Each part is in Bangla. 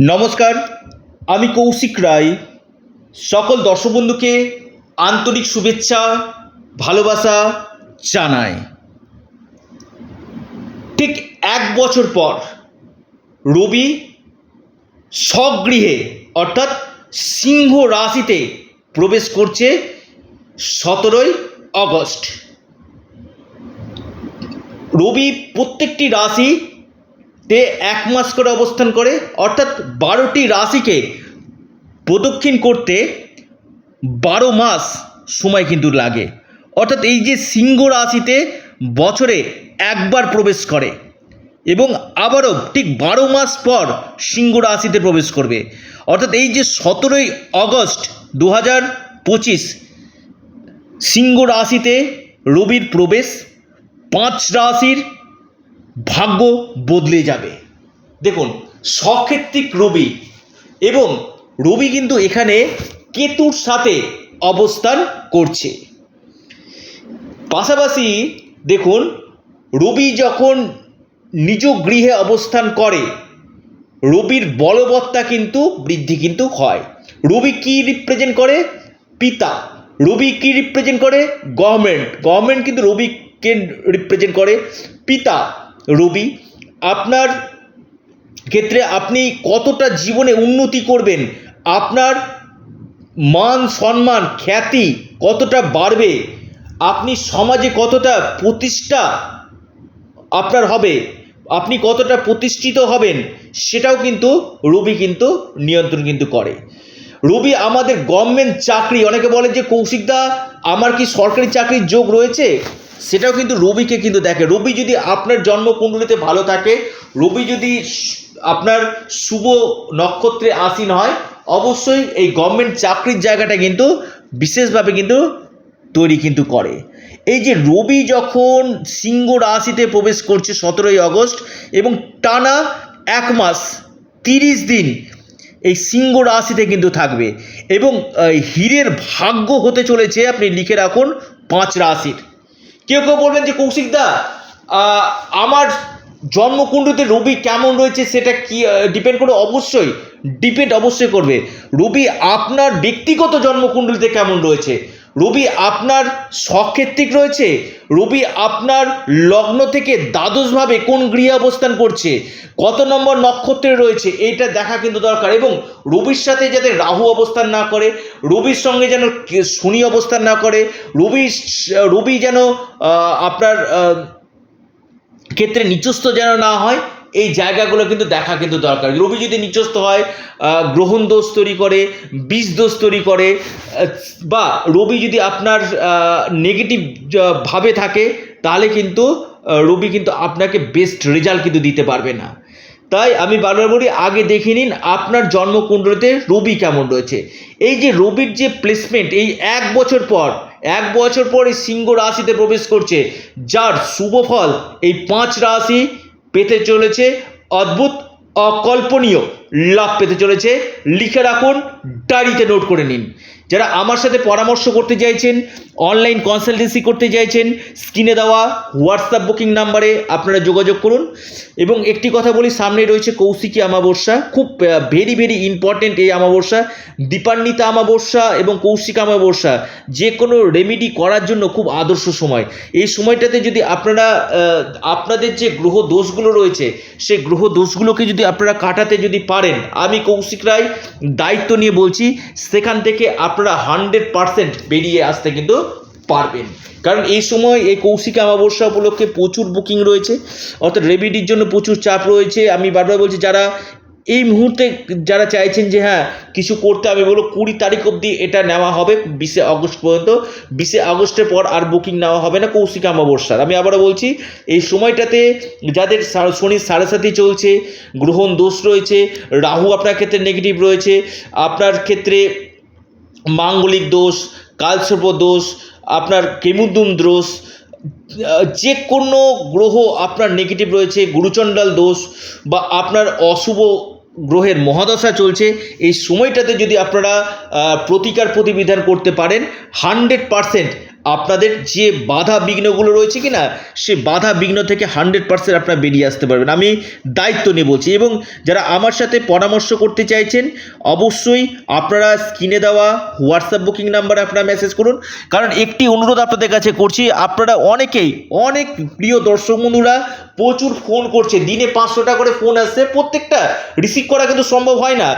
নমস্কার, আমি কৌশিক রায়। সকল দর্শক বন্ধুকে আন্তরিক শুভেচ্ছা, ভালোবাসা জানাই। ঠিক এক বছর পর রবি স্বগৃহে, অর্থাৎ সিংহ রাশিতে প্রবেশ করছে সতেরোই অগস্ট রবি প্রত্যেকটি রাশিতে এক মাস করে অবস্থান করে, অর্থাৎ বারোটি রাশিকে প্রদক্ষিণ করতে বারো মাস সময় কিন্তু লাগে। অর্থাৎ এই যে সিংহ রাশিতে বছরে একবার প্রবেশ করে এবং আবারও ঠিক বারো মাস পর সিংহ রাশিতে প্রবেশ করবে। অর্থাৎ এই যে সতেরোই অগস্ট দু হাজার পঁচিশ সিংহ রাশিতে রবির প্রবেশ, পাঁচ রাশির ভাগ্য বদলে যাবে। দেখুন সক্ষেত্রিক রবি এবং রবি কিন্তু এখানে কেতুর সাথে অবস্থান করছে। পাশাপাশি দেখুন, রবি যখন নিজ গৃহে অবস্থান করে, রবির বলবত্তা কিন্তু বৃদ্ধি কিন্তু হয়। রবি কি রিপ্রেজেন্ট করে? পিতা। রবি কি রিপ্রেজেন্ট করে? গভর্নমেন্ট গভর্নমেন্ট কিন্তু রবিকে রিপ্রেজেন্ট করে। পিতা। রবি, আপনার ক্ষেত্রে আপনি কতটা জীবনে উন্নতি করবেন? আপনার মান, সম্মান, খ্যাতি কতটা বাড়বে? আপনি সমাজে কতটা প্রতিষ্ঠা আপনার হবে? আপনি কতটা প্রতিষ্ঠিত হবেন? সেটাও কিন্তু রবি কিন্তু নিয়ন্ত্রণ কিন্তু করে। রবি, আমাদের গভর্নমেন্ট চাকরি, অনেকে বলে যে কৌশিকদা আমার কি সরকারি চাকরির যোগ রয়েছে? সেটাও কিন্তু রবিকে কিন্তু দেখে। রবি যদি আপনার জন্মকুণ্ডলিতে ভালো থাকে, রবি যদি আপনার শুভ নক্ষত্রে আসীন হয়, অবশ্যই এই গভর্নমেন্ট চাকরির জায়গাটা কিন্তু বিশেষভাবে কিন্তু তৈরি কিন্তু করে। এই যে রবি যখন সিংহ রাশিতে প্রবেশ করছে সতেরোই আগস্ট এবং টানা এক মাস, তিরিশ দিন এই সিংহ রাশিতে কিন্তু থাকবে এবং হীরের ভাগ্য হতে চলেছে, আপনি লিখে রাখুন, পাঁচ রাশির। কেউ কেউ বলবেন যে কৌশিকদা আমার জন্মকুণ্ডুতে রবি কেমন রয়েছে সেটা কি ডিপেন্ড করে অবশ্যই ডিপেন্ড অবশ্যই করবে। রবি, আপনার ব্যক্তিগত জন্মকুণ্ডলিতে কেমন রয়েছে? রবি আপনার সক্ষেত্রিক রয়েছে। রবি আপনার লগ্ন থেকে দ্বাদশভাবে কোন গৃহে অবস্থান করছে? কত নম্বর নক্ষত্রে রয়েছে? এইটা দেখা কিন্তু দরকার। এবং রবির সাথে যাতে রাহু অবস্থান না করে, রবির সঙ্গে যেন শনি অবস্থান না করে রবি রবি যেন আপনার ক্ষেত্রে নিচস্থ যেন না হয় এই জায়গাগুলো কিন্তু দেখা কিন্তু দরকার। রবি যদি নিচস্থ হয় গ্রহণ দোষ তৈরি করে, বীজ দোষ তৈরি করে বা রবি যদি আপনার নেগেটিভ ভাবে থাকে, তাহলে কিন্তু রবি কিন্তু আপনাকে বেস্ট রেজাল্ট কিন্তু দিতে পারবে না। তাই আমি বারবার বলি, আগে দেখে নিন আপনার জন্মকুণ্ডলিতে রবি কেমন রয়েছে। এই যে রবির যে প্লেসমেন্ট এই এক বছর পর, এক বছর পর এই সিংহ রাশিতে প্রবেশ করছে, যার শুভ ফল এই পাঁচ রাশি পেতে চলেছে অদ্ভুত অকল্পনীয় লাভ পেতে চলেছে। লিখে রাখুন ডায়েরিতে নোট করে নিন। যারা আমার সাথে পরামর্শ করতে চাইছেন অনলাইন কনসালটেন্সি করতে চাইছেন স্ক্রিনে দেওয়া হোয়াটসঅ্যাপ বুকিং নাম্বারে আপনারা যোগাযোগ করুন। এবং একটি কথা বলি, সামনে রয়েছে কৌশিকী অমাবস্যা, খুব ভেরি ভেরি ইম্পর্টেন্ট এই অমাবস্যা, দীপান্বিতা অমাবস্যা এবং কৌশিক অমাবস্যা, যে কোনো রেমেডি করার জন্য খুব আদর্শ সময়। এই সময়টাতে যদি আপনারা আপনাদের যে গ্রহ দোষগুলো রয়েছে, সেই গ্রহ দোষগুলোকে যদি আপনারা কাটাতে যদি পারেন, আমি কৌশিক রায় দায়িত্ব নিয়ে বলছি, সেখান থেকে আপনারা হান্ড্রেড পারসেন্ট বেরিয়ে আসতে কিন্তু পারবেন। কারণ এই সময় এই কৌশিক অমাবস্যা উপলক্ষে প্রচুর বুকিং রয়েছে। অর্থাৎ রেমেডির জন্য প্রচুর চাপ রয়েছে। আমি বারবার বলছি, যারা এই মুহূর্তে যারা চাইছেন যে হ্যাঁ কিছু করতে আমি বলব কুড়ি তারিখ অবধি এটা নেওয়া হবে, বিশে আগস্ট পর্যন্ত। বিশে আগস্টের পর আর বুকিং নেওয়া হবে না কৌশিক অমাবস্যার। আমি আবারও বলছি, এই সময়টাতে যাদের শনির সাড়ে সাথী চলছে গ্রহণ দোষ রয়েছে, রাহু আপনার ক্ষেত্রে নেগেটিভ রয়েছে, আপনার ক্ষেত্রে মাঙ্গলিক দোষ, কালসর্প দোষ, আপনার কেমুদ্দুম দোষ যে কোনো গ্রহ আপনার নেগেটিভ রয়েছে, গুরুচণ্ডাল দোষ বা আপনার অশুভ গ্রহের মহাদশা চলছে, এই সময়টাতে যদি আপনারা প্রতিকার প্রতিবিধান করতে পারেন হান্ড্রেড পারসেন্ট আপনাদের যে বাধা বিঘ্নগুলো রয়েছে কি না সে বাধা বিঘ্ন থেকে হান্ড্রেড পার্সেন্ট আপনারা বেরিয়ে আসতে পারবেন। আমি দায়িত্ব নিয়ে বলছি এবং যারা আমার সাথে পরামর্শ করতে চাইছেন, অবশ্যই আপনারা স্ক্রিনে দেওয়া হোয়াটসঅ্যাপ বুকিং নাম্বারে আপনারা মেসেজ করুন। কারণ একটি অনুরোধ আপনাদের কাছে করছি, আপনারা অনেকেই, অনেক প্রিয় দর্শক বন্ধুরা প্রচুর ফোন করছে। দিনে পাঁচশোটা করে ফোন আসছে। প্রত্যেকটা রিসিভ করা কিন্তু সম্ভব হয় না।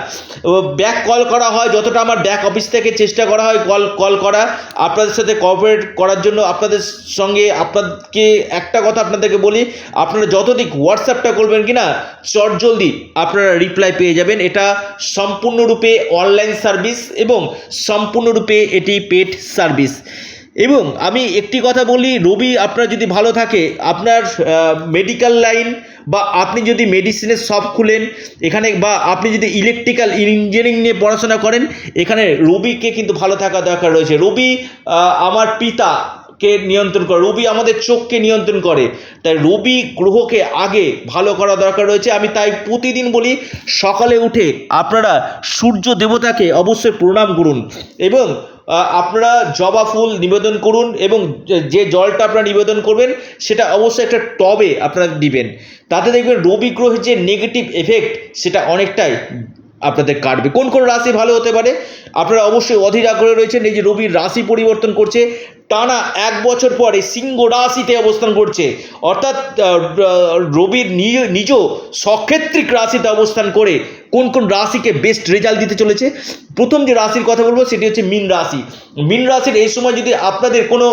ব্যাক কল করা হয়, যতটা আমার ব্যাক অফিস থেকে চেষ্টা করা হয় কল কল করা। আপনাদের সাথে কোঅপারেট করার জন্য আপনাদের সঙ্গে আপনাকে একটা কথা আপনাদেরকে বলি, আপনারা যতদিক হোয়াটসঅ্যাপটা করবেন কি না চট জলদি আপনারা রিপ্লাই পেয়ে যাবেন। এটা সম্পূর্ণরূপে অনলাইন সার্ভিস এবং সম্পূর্ণরূপে এটি পেড সার্ভিস এবং আমি একটি কথা বলি, রবি, আপনার যদি ভালো থাকে, আপনার মেডিকেল লাইন বা আপনি যদি মেডিসিনের শপ খুলেন, এখানে বা আপনি যদি ইলেকট্রিক্যাল ইঞ্জিনিয়ারিং নিয়ে পড়াশোনা করেন, এখানে রবিকে কিন্তু ভালো থাকা দরকার রয়েছে। রবি আমার পিতা কে নিয়ন্ত্রণ করে, রবি আমাদের চোখকে নিয়ন্ত্রণ করে। তাই রবি গ্রহকে আগে ভালো করা দরকার রয়েছে। আমি তাই প্রতিদিন বলি, সকালে উঠে আপনারা সূর্য দেবতাকে অবশ্যই প্রণাম করুন এবং আপনারা জবা ফুল নিবেদন করুন এবং যে- জলটা আপনারা নিবেদন করবেন, সেটা অবশ্যই একটা টবে আপনারা দিবেন। তাতে দেখবেন রবি গ্রহের যে নেগেটিভ এফেক্ট সেটা অনেকটাই আপনাদের কাটবে। কোন কোন রাশি ভালো হতে পারে? আপনারা অবশ্যই অধীর আগ্রহে রয়েছেন, এই যে রবির রাশি পরিবর্তন করছে, টানা এক বছর পরে সিংহ রাশিতে অবস্থান করছে। অর্থাৎ রবির নিজ নিজ সক্ষেত্রিক রাশিতে অবস্থান করে কোন কোন রাশিকে বেস্ট রেজাল্ট দিতে চলেছে? প্রথম যে রাশির কথা বলব সেটি হচ্ছে মিন রাশি। মিন রাশির এই সময় যদি আপনাদের কোনো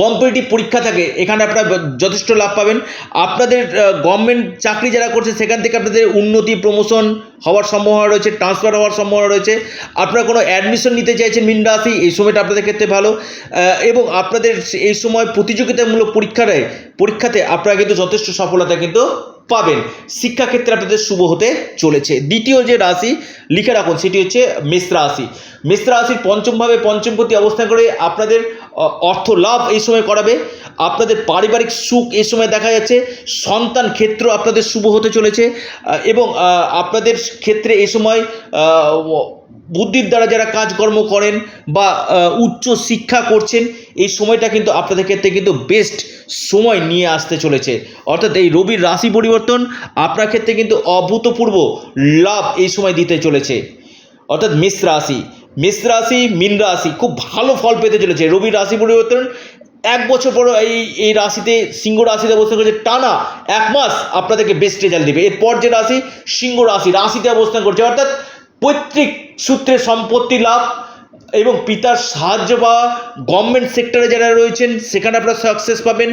কম্পিটিটিভ পরীক্ষা থাকে, এখানে আপনারা যথেষ্ট লাভ পাবেন। আপনাদের গভর্নমেন্ট চাকরি যারা করছে, সেখান থেকে আপনাদের উন্নতি প্রমোশন হওয়ার সম্ভাবনা রয়েছে ট্রান্সফার হওয়ার সম্ভাবনা রয়েছে। আপনারা কোনো অ্যাডমিশন নিতে চাইছেন মিন রাশি, এই সময়টা আপনাদের ক্ষেত্রে ভালো। এবং আপনাদের এই সময় প্রতিযোগিতামূলক পরীক্ষারে পরীক্ষাতে আপনারা কিন্তু যথেষ্ট সফলতা কিন্তু পাবেন। শিক্ষাক্ষেত্রে আপনাদের শুভ হতে চলেছে। দ্বিতীয় যে রাশি, লিখে রাখুন, সেটি হচ্ছে মেষ রাশি। মেষ রাশির পঞ্চমভাবে পঞ্চমপতি অবস্থান করে আপনাদের অর্থ লাভ এই সময় করাবে। আপনাদের পারিবারিক সুখ এই সময় দেখা যাচ্ছে। সন্তান ক্ষেত্র আপনাদের শুভ হতে চলেছে। এবং আপনাদের ক্ষেত্রে এই সময় বুদ্ধির দ্বারা যারা কাজকর্ম করেন বা উচ্চ শিক্ষা করছেন, এই সময়টা কিন্তু আপনাদের ক্ষেত্রে কিন্তু বেস্ট সময় নিয়ে আসতে চলেছে। অর্থাৎ এই রবির রাশি পরিবর্তন আপনার ক্ষেত্রে কিন্তু অভূতপূর্ব লাভ এই সময় দিতে চলেছে। অর্থাৎ মেষ রাশি মেষ রাশি, মীন রাশি খুব ভালো ফল পেতে চলেছে। রবির রাশি পরিবর্তন এক বছর পর এই এই রাশিতে, সিংহ রাশিতে অবস্থান করছে, টানা এক মাস আপনাদেরকে বেস্ট রেজাল্ট দেবে। এরপর যে রাশি, সিংহ রাশি, রাশিতে অবস্থান করছে। অর্থাৎ পৈতৃক সূত্রে সম্পত্তি লাভ এবং পিতার সাহায্য পাওয়া গভর্নমেন্ট সেক্টরে যারা রয়েছেন, সেখানে আপনারা সাকসেস পাবেন।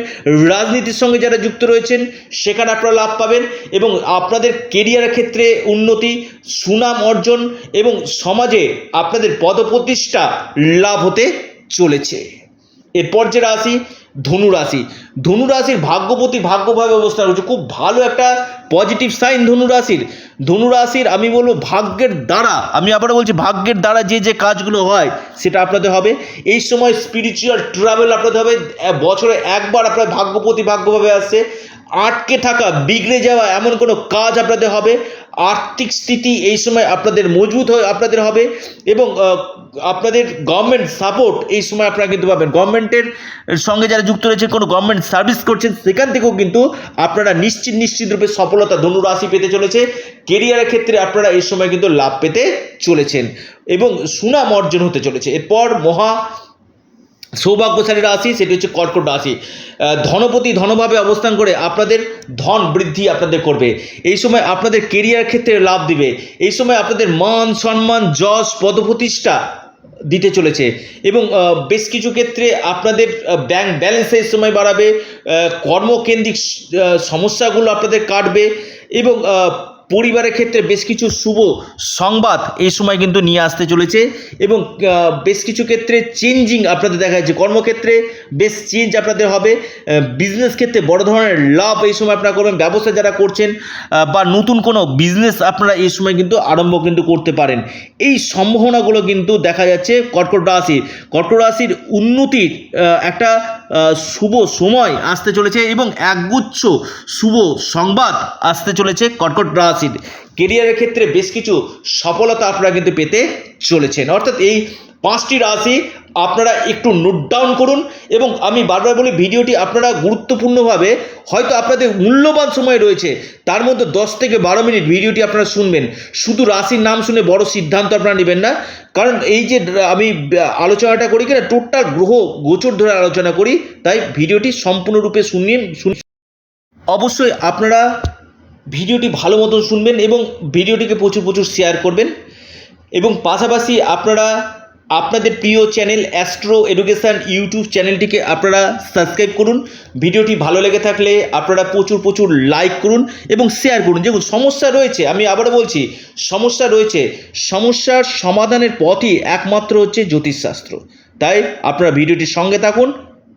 রাজনীতির সঙ্গে যারা যুক্ত রয়েছেন, সেখানে আপনারা লাভ পাবেন এবং আপনাদের কেরিয়ারের ক্ষেত্রে উন্নতি, সুনাম অর্জন এবং সমাজে আপনাদের পদপ্রতিষ্ঠা লাভ হতে চলেছে। এরপর যে রাশি ধনু রাশি ধনু রাশির ভাগ্যপতি ভাগ্যভাবে অবস্থান রয়েছে। খুব ভালো একটা পজিটিভ সাইন ধনু রাশির ধনু রাশির আমি বলব ভাগ্যের দ্বারা, আমি আবার বলছি ভাগ্যের দ্বারা যে যে কাজগুলো হয়, সেটা আপনাদের হবে। এই সময় স্পিরিচুয়াল ট্রাভেল আপনাদের হবে। বছরে একবার আপনার ভাগ্যপতি ভাগ্যভাবে আসছে। আটকে থাকা, বিগড়ে যাওয়া এমন কোনো কাজ আপনাদের হবে। আর্থিক স্থিতি এই সময় আপনাদের মজবুত হয়ে আপনাদের হবে এবং আপনাদের গভর্নমেন্ট সাপোর্ট এই সময় আপনারা কিন্তু পাবেন। গভর্নমেন্টের সঙ্গে যারা যুক্ত রয়েছে, কোনো গভর্নমেন্ট সার্ভিস করছেন, সেখান থেকেও কিন্তু আপনারা নিশ্চিত নিশ্চিত রূপে সফলতা ধনুরাশি পেতে চলেছে। কেরিয়ারের ক্ষেত্রে আপনারা এই সময় কিন্তু লাভ পেতে চলেছেন এবং সুনাম অর্জন হতে চলেছে। এরপর মহা সৌভাগ্যশালী রাশি, সেটি হচ্ছে কর্কট রাশি। ধনপতি ধনভাবে অবস্থান করে আপনাদের ধন বৃদ্ধি আপনাদের করবে। এই সময় আপনাদের কেরিয়ার ক্ষেত্রে লাভ দিবে। এই সময় আপনাদের মান সম্মান, যশ, পদপ্রতিষ্ঠা দিতে চলেছে। এবং বেশ কিছু ক্ষেত্রে আপনাদের ব্যাংক ব্যালেন্স এই সময় বাড়াবে। কর্মকেন্দ্রিক সমস্যাগুলো আপনাদের কাটবে। এবং পরিবারের ক্ষেত্রে বেশ কিছু শুভ সংবাদ এই সময় কিন্তু নিয়ে আসতে চলেছে এবং বেশ কিছু ক্ষেত্রে চেঞ্জিং আপনাদের দেখা যাচ্ছে। কর্মক্ষেত্রে বেশ চেঞ্জ আপনাদের হবে। বিজনেস ক্ষেত্রে বড় ধরনের লাভ এই সময় আপনারা করবেন। ব্যবসা যারা করছেন বা নতুন কোনো বিজনেস আপনারা এই সময় কিন্তু আরম্ভ কিন্তু করতে পারেন। এই সম্ভাবনাগুলো কিন্তু দেখা যাচ্ছে কর্কট রাশি কর্কট রাশির উন্নতির একটা শুভ সময় আসতে চলেছে এবং একগুচ্ছ শুভ সংবাদ আসতে চলেছে কর্কট রাশির। কেরিয়ারের ক্ষেত্রে বেশ কিছু সফলতা আপনারা কিন্তু পেতে চলেছেন। অর্থাৎ এই পাঁচটি রাশি আপনারা একটু নোট ডাউন করুন এবং আমি বারবার বলি, ভিডিওটি আপনারা গুরুত্বপূর্ণভাবে হয়তো আপনাদের মূল্যবান সময় রয়েছে, তার মধ্যে দশ থেকে বারো মিনিট ভিডিওটি আপনারা শুনবেন। শুধু রাশির নাম শুনে বড় সিদ্ধান্ত আপনারা নেবেন না, কারণ এই যে আমি আলোচনাটা করি কিনা, টোটাল গ্রহ গোচর ধরে আলোচনা করি, তাই ভিডিওটি সম্পূর্ণরূপে শুনিয়ে শুন অবশ্যই আপনারা ভিডিওটি ভালো মতন শুনবেন এবং ভিডিওটিকে প্রচুর প্রচুর শেয়ার করবেন। এবং পাশাপাশি আপনারা আপনাদের প্রিয় চ্যানেল অ্যাস্ট্রো এডুকেশান ইউটিউব চ্যানেলটিকে আপনারা সাবস্ক্রাইব করুন। ভিডিওটি ভালো লেগে থাকলে আপনারা প্রচুর প্রচুর লাইক করুন এবং শেয়ার করুন। যেমন সমস্যা রয়েছে, আমি আবারও বলছি, সমস্যা রয়েছে। সমস্যার সমাধানের পথই একমাত্র হচ্ছে জ্যোতিষশাস্ত্র। তাই আপনারা ভিডিওটির সঙ্গে থাকুন,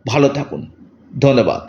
ভালো থাকুন। ধন্যবাদ।